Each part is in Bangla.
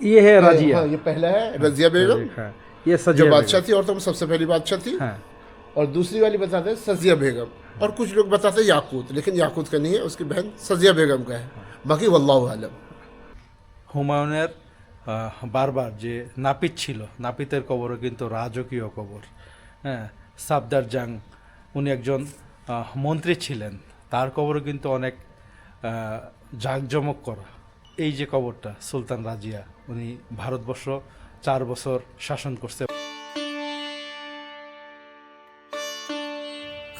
ये है राजिया हाँ, ये पहला है रजिया बेगम हाँ, ये जो सजिया बादशाह थी औरतों में सबसे पहली बादशाह थी बेगम। हाँ और दूसरी वाली बताते हैं सजिया बेगम और कुछ लोग बताते हैं याकूत लेकिन याकूत का नहीं है उसकी बहन सजिया बेगम का है बाकी वल्लाह आलम হুমায়ুনের আহ, বারবার যে নাপিত ছিল নাপিতের কবরও কিন্তু রাজকীয় কবর হ্যাঁ সাবদার জাং উনি একজন আহ, মন্ত্রী ছিলেন তার কবরও কিন্তু অনেক আহ, জাঁকজমক করা এই যে কবরটা, সুলতান রাজিয়া, উনি ভারতবর্ষ চার বছর শাসন করছে।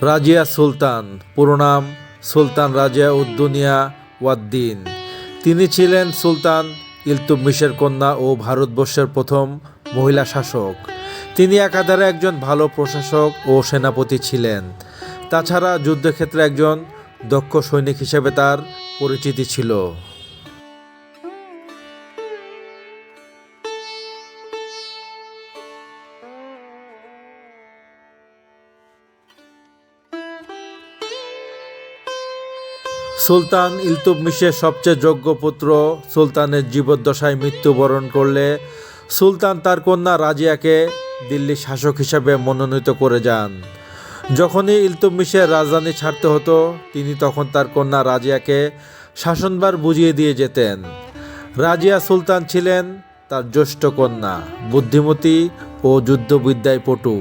রাজিয়া সুলতান, পুরো নাম সুলতান রাজিয়া উদ্দুনিয়া ওয়াদ্দিন তিনি ছিলেন সুলতান ইলতুমিশের কন্যা ও ভারতবর্ষের প্রথম মহিলা শাসক। তিনি একাধারে একজন ভালো প্রশাসক ও সেনাপতি ছিলেন। তাছাড়া যুদ্ধক্ষেত্রে একজন দক্ষ সৈনিক হিসেবে তার পরিচিতি ছিল। সুলতান ইলতুমিশের সবচেয়ে যোগ্য পুত্র সুলতানের জীবদ্দশায় মৃত্যুবরণ করলে সুলতান তার কন্যা রাজিয়াকে দিল্লি শাসক হিসাবে মনোনীত করে যান। যখনই ইলতুমিশের রাজধানী ছাড়তে হতো, তিনি তখন তার কন্যা রাজিয়াকে শাসনবার বুঝিয়ে দিয়ে যেতেন। রাজিয়া সুলতান ছিলেন তার জ্যেষ্ঠ কন্যা, বুদ্ধিমতী ও যুদ্ধবিদ্যায় পটু।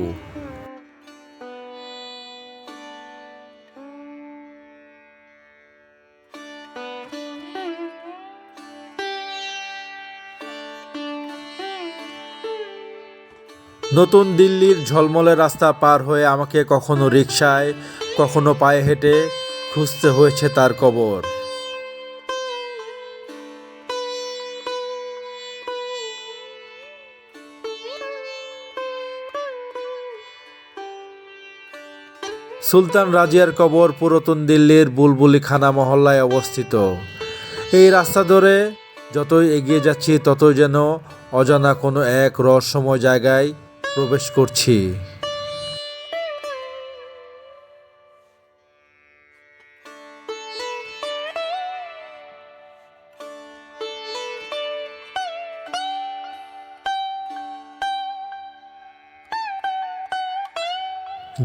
নতুন দিল্লির ঝলমলে রাস্তা পার হয়ে আমাকে কখনো রিকশায়, কখনো পায়ে হেঁটে খুঁজতে হয়েছে তার কবর। সুলতান রাজিয়ার কবর পুরাতন দিল্লির বুলবুলি খানা মহল্লায় অবস্থিত। এই রাস্তা ধরে যতই এগিয়ে যাচ্ছি, ততই যেন অজানা কোনো এক রহস্যময় জায়গায় প্রবেশ করছি।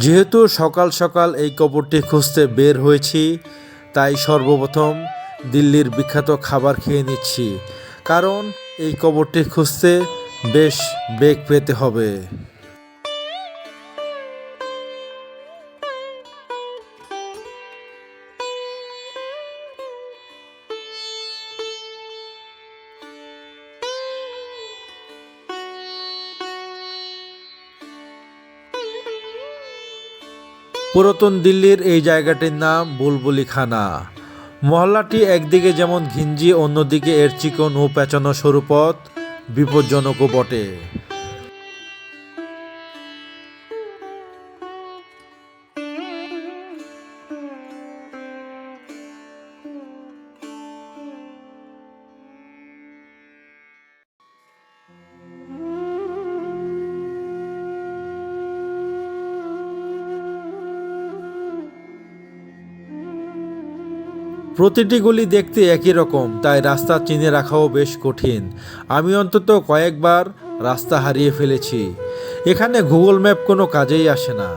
যেহেতু সকাল সকাল এই কবরটি খুঁজতে বের হয়েছি, তাই সর্বপ্রথম দিল্লির বিখ্যাত খাবার খেয়ে নিচ্ছি। কারণ এই কবরটি খুঁজতে বেশ বেগ পেতে হবে। পুরাতন দিল্লির এই জায়গাটির নাম বুলবুলি খানা মহল্লাটি একদিকে যেমন ঘিঞ্জি, অন্যদিকে এর চিকন ও পেঁচানো সরু পথ। বিপজ্জনকও বটে। প্রতিটি গলি দেখতে একই রকম, তাই রাস্তা চিনে রাখাও বেশ কঠিন। আমি অন্তত কয়েকবার রাস্তা হারিয়ে ফেলেছি। এখানে গুগল ম্যাপ কোনো কাজেই আসে না।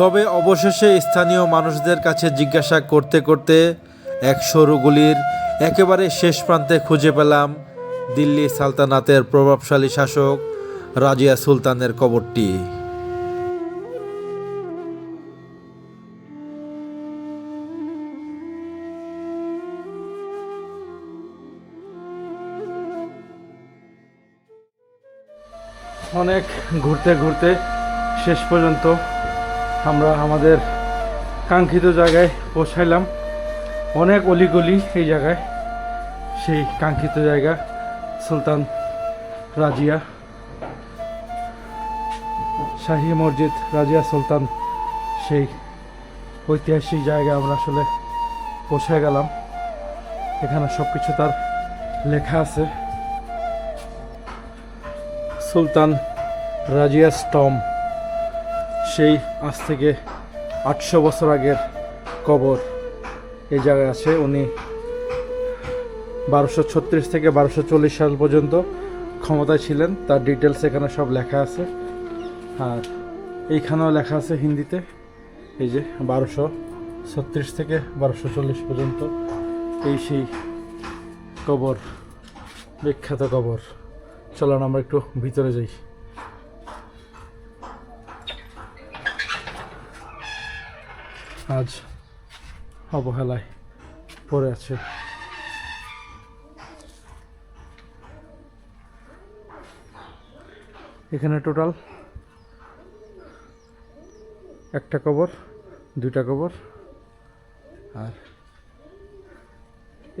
তবে অবশেষে স্থানীয় মানুষদের কাছে জিজ্ঞাসা করতে করতে এক সরুগুলির একেবারে শেষ প্রান্তে খুঁজে পেলাম দিল্লি সালতানাতের প্রভাবশালী শাসক রাজিয়া সুলতানের কবরটি। অনেক ঘুরতে ঘুরতে শেষ পর্যন্ত আমরা আমাদের কাঙ্ক্ষিত জায়গায় পৌঁছাইলাম। অনেক অলিগলি এই জায়গায়। সেই কাঙ্ক্ষিত জায়গা, সুলতান রাজিয়া, শাহী মসজিদ রাজিয়া সুলতান, সেই ঐতিহাসিক জায়গায় আমরা আসলে পৌঁছে গেলাম। এখানে সব কিছু তার লেখা আছে। সুলতান রাজিয়া স্টম। সেই আজ থেকে আটশো বছর আগের কবর। এই জায়গায় আছে। উনি বারোশো ছত্রিশ থেকে বারোশো চল্লিশ সাল পর্যন্ত ক্ষমতায় ছিলেন। তার ডিটেলস এখানে সব লেখা আছে। আর এইখানেও লেখা আছে হিন্দিতে। এই যে বারোশো ছত্রিশ থেকে বারোশো চল্লিশ পর্যন্ত এই সেই কবর, বিখ্যাত কবর। চলুন আমরা একটু ভিতরে যাই। আজ অবহেলায় পড়ে আছে। এখানে টোটাল একটা কবর, দুইটা কবর, আর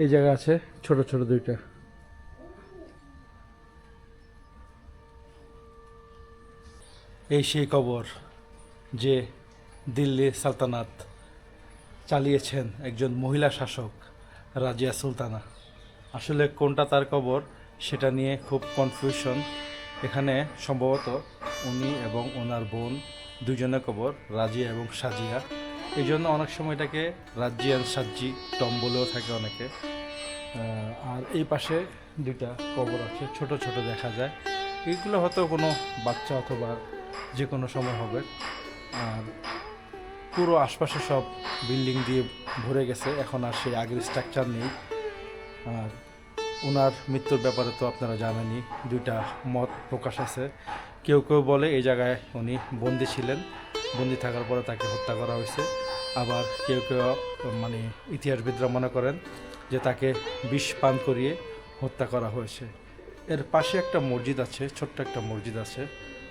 এই জায়গা আছে ছোট ছোট দুইটা। এই সেই কবর যে দিল্লি সালতানাত চালিয়েছেন একজন মহিলা শাসক, রাজিয়া সুলতানা। আসলে কোনটা তার কবর, সেটা নিয়ে খুব কনফিউশন এখানে সম্ভবত উনি এবং ওনার বোন দুজনের কবর, রাজিয়া এবং সাজিয়া। এই জন্য অনেক সময় এটাকে রাজিয়ান সাজ্জি, টম বলেও থাকে অনেকে। আর এই পাশে দুইটা কবর আছে, ছোট ছোট দেখা যায়। এইগুলো হয়তো কোনো বাচ্চা অথবা যে কোনো সময় হবে। আর পুরো আশপাশে সব বিল্ডিং দিয়ে ভরে গেছে। এখন আর সেই আগের স্ট্রাকচার নেই। আর ওনার মৃত্যুর ব্যাপারে তো আপনারা জানেনই, দুইটা মত প্রকাশ আছে। কেউ কেউ বলে এই জায়গায় উনি বন্দি ছিলেন। বন্দি থাকার পরে তাকে হত্যা করা হয়েছে। আবার কেউ কেউ মানে ইতিহাসবিদরা মনে করেন যে তাকে বিষ পান করিয়ে হত্যা করা হয়েছে। এর পাশে একটা মসজিদ আছে, ছোট্ট একটা মসজিদ আছে।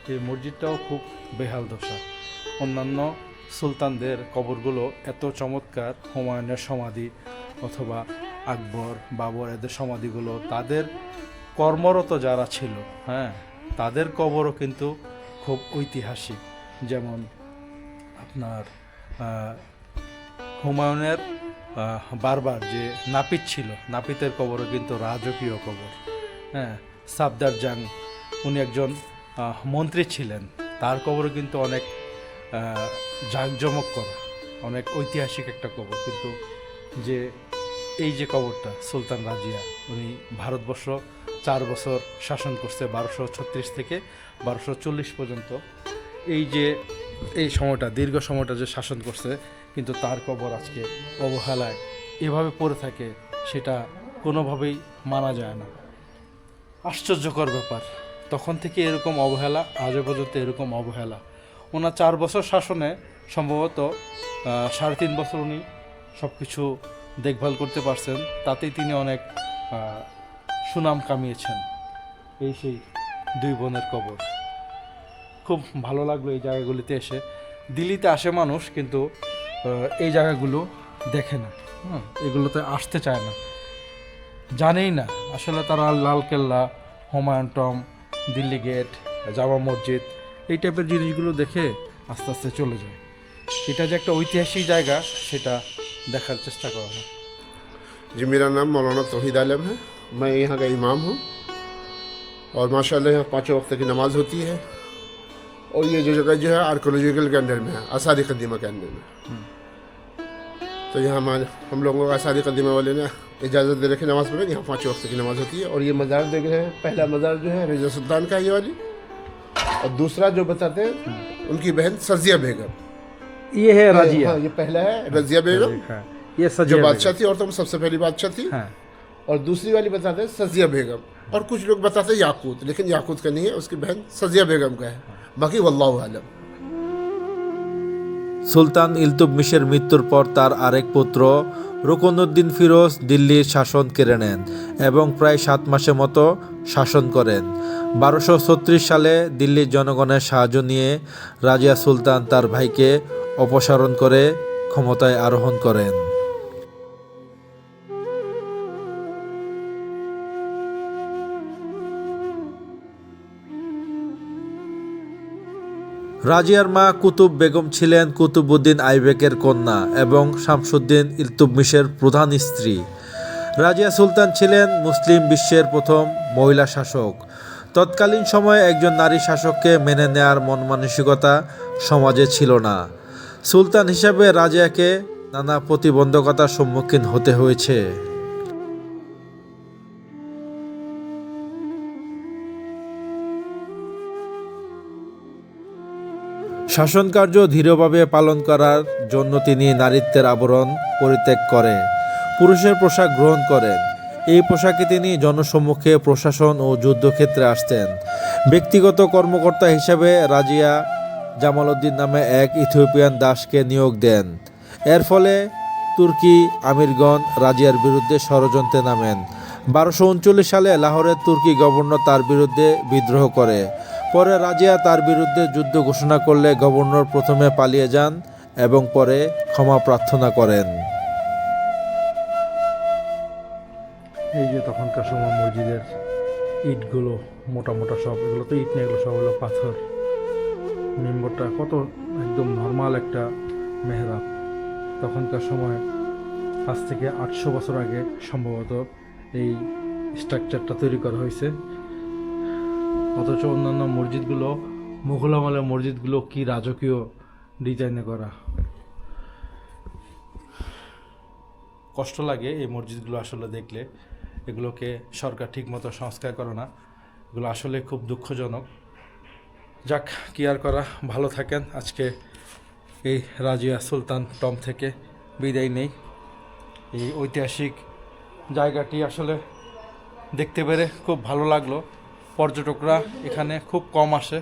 এই মসজিদটাও খুব বেহাল দশা। অন্যান্য সুলতানদের কবরগুলো এত চমৎকার, হুমায়ুনের সমাধি অথবা আকবর, বাবর এদের সমাধিগুলো, তাদের কর্মরত যারা ছিল হ্যাঁ তাদের কবরও কিন্তু খুব ঐতিহাসিক। যেমন আপনার হুমায়ুনের বারবার যে নাপিত ছিল, নাপিতের কবরও কিন্তু রাজকীয় কবর হ্যাঁ সাবদার জাং উনি একজন মন্ত্রী ছিলেন, তার কবরও কিন্তু অনেক জাঁকজমক করা। অনেক ঐতিহাসিক একটা কবর, কিন্তু যে এই যে কবরটা, সুলতান রাজিয়া, উনি ভারতবর্ষ চার বছর শাসন করছে, বারোশো ছত্রিশ থেকে বারোশো চল্লিশ পর্যন্ত। এই যে, এই সময়টা, দীর্ঘ সময়টা যে শাসন করছে, কিন্তু তার কবর আজকে অবহেলায় এভাবে পড়ে থাকে, সেটা কোনোভাবেই মানা যায় না। আশ্চর্যকর ব্যাপার। তখন থেকে এরকম অবহেলা, আজও পর্যন্ত এরকম অবহেলা। ওনার চার বছর শাসনে সম্ভবত সাড়ে তিন বছর উনি সব কিছু দেখভাল করতে পারছেন, তাতেই তিনি অনেক সুনাম কামিয়েছেন। এই সেই দুই বোনের কবর। খুব ভালো লাগল এই জায়গাগুলিতে এসে। দিল্লিতে আসে মানুষ, কিন্তু এই জায়গাগুলো দেখে না। হুম, এগুলোতে আসতে চায় না। জানেই না, আসলে তারা লাল কেল্লা, হুমায়ুন টম, দিল্লি গেট, জামা মসজিদ এই টাইপের জিনিসগুলো দেখে আস্তে আস্তে চলে যায় এটা যে একটা ঐতিহাসিক জায়গা সেটা দেখার চেষ্টা করা হয় जी मेरा नाम मौलाना तोहिद आलम है मैं यहाँ का इमाम हूँ और माशाल्लाह यहाँ पाँचों वक्त की नमाज होती है और ये जो जगह जो है आर्कोलॉजिकल के अंडर में है आसारी कदीमा के अंडर में तो यहाँ हमारे हम लोगों को आसारी कदीमा वाले ने इजाज़त दे रखी नमाज़ पढ़े यहाँ पाँचों वक्त की नमाज होती है और ये मज़ार देख रहे हैं पहला मज़ार जो है रजा सुल्तान का है ये वाली और दूसरा जो बताते हैं उनकी बहन सजिया बेगम ये है राजिया हाँ, ये पहला है रजिया बेगम हाँ, ये जो सजिया बादशाह थी औरतों में सबसे पहली बादशाह थी हाँ और दूसरी वाली बताते हैं सजिया बेगम और कुछ लोग बताते हैं याकूत लेकिन याकूत का नहीं है उसकी बहन सजिया बेगम का है बाकी वल्लाह आलम সুলতান ইলতুবমিশের মৃত্যুর পর তার আরেক পুত্র রুকনুদ্দিন ফিরোজ দিল্লির শাসন কেড়ে নেন এবং প্রায় সাত মাসের মতো শাসন করেন। বারোশো সালে দিল্লির জনগণের সাহায্য নিয়ে রাজিয়া সুলতান তার ভাইকে অপসারণ করে ক্ষমতায় আরোহণ করেন। রাজিয়ার মা কুতুব বেগম ছিলেন কুতুবুদ্দিন আইবেকের কন্যা এবং শামসুদ্দিন ইলতুবমিশের প্রধান স্ত্রী। রাজিয়া সুলতান ছিলেন মুসলিম বিশ্বের প্রথম মহিলা শাসক। তৎকালীন সময়ে একজন নারী শাসককে মেনে নেয়ার মন মানসিকতা সমাজে ছিল না। সুলতান হিসাবে রাজিয়াকে নানা প্রতিবন্ধকতার সম্মুখীন হতে হয়েছে। শাসনকার্য দৃঢ়ভাবে পালন করার জন্য তিনি নারীত্বের আবরণ পরিত্যাগ করে পুরুষের পোশাক গ্রহণ করেন। এই পোশাকে তিনি জনসম্মুখে প্রশাসন ও যুদ্ধক্ষেত্রে আসতেন। ব্যক্তিগত কর্মকর্তা হিসাবে রাজিয়া জামাল উদ্দিন নামে এক ইথিওপিয়ান দাসকে নিয়োগ দেন। এর ফলে তুর্কি আমিরগণ রাজিয়ার বিরুদ্ধে ষড়যন্ত্রে নামেন। বারোশো সালে লাহোরের তুর্কি গভর্নর তার বিরুদ্ধে বিদ্রোহ করে। পরে রাজিয়া তার বিরুদ্ধে যুদ্ধ ঘোষণা করলে গভর্নর প্রথমে পালিয়ে যান এবং পরে ক্ষমা প্রার্থনা করেন। এই যে তখনকার সময় মসজিদের ইটগুলো মোটা মোটা সব, এগুলো তো ইট নেই, এগুলো সব হলো পাথর। মেম্বরটা কত একদম নর্মাল একটা মেহরাব। তখনকার সময় আজ থেকে আটশো বছর আগে সম্ভবত এই স্ট্রাকচারটা তৈরি করা হয়েছে। অথচ অন্যান্য মসজিদগুলো, মুঘল আমলের মসজিদগুলো কি রাজকীয় ডিজাইনে করা? কষ্ট লাগে এই মসজিদগুলো আসলে দেখলে। এগুলোকে সরকার ঠিকমতো সংস্কার করে না। এগুলো আসলে খুব দুঃখজনক। যাক, কি আর করা, ভালো থাকেন। আজকে এই রাজিয়া সুলতান টম থেকে বিদায় নেই। এই ঐতিহাসিক জায়গাটি আসলে দেখতে পেরে খুব ভালো লাগল। পর্যটকরা এখানে খুব কম আসে।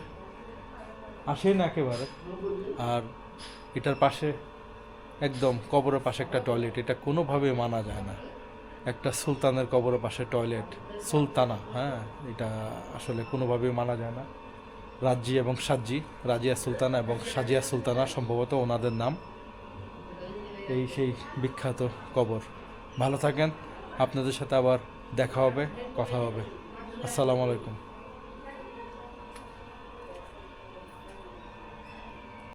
আসেই না একেবারে। আর এটার পাশে একদম কবরের পাশে একটা টয়লেট এটা কোনোভাবে মানা যায় না। একটা সুলতানের কবরের পাশে টয়লেট সুলতানা হ্যাঁ এটা আসলে কোনোভাবেই মানা যায় না। রাজ্জি এবং সাজ্জি, রাজিয়া সুলতানা এবং সাজিয়া সুলতানা সম্ভবত ওনাদের নাম। এই সেই বিখ্যাত কবর। ভালো থাকেন, আপনাদের সাথে আবার দেখা হবে, কথা হবে। আসসালামু আলাইকুম।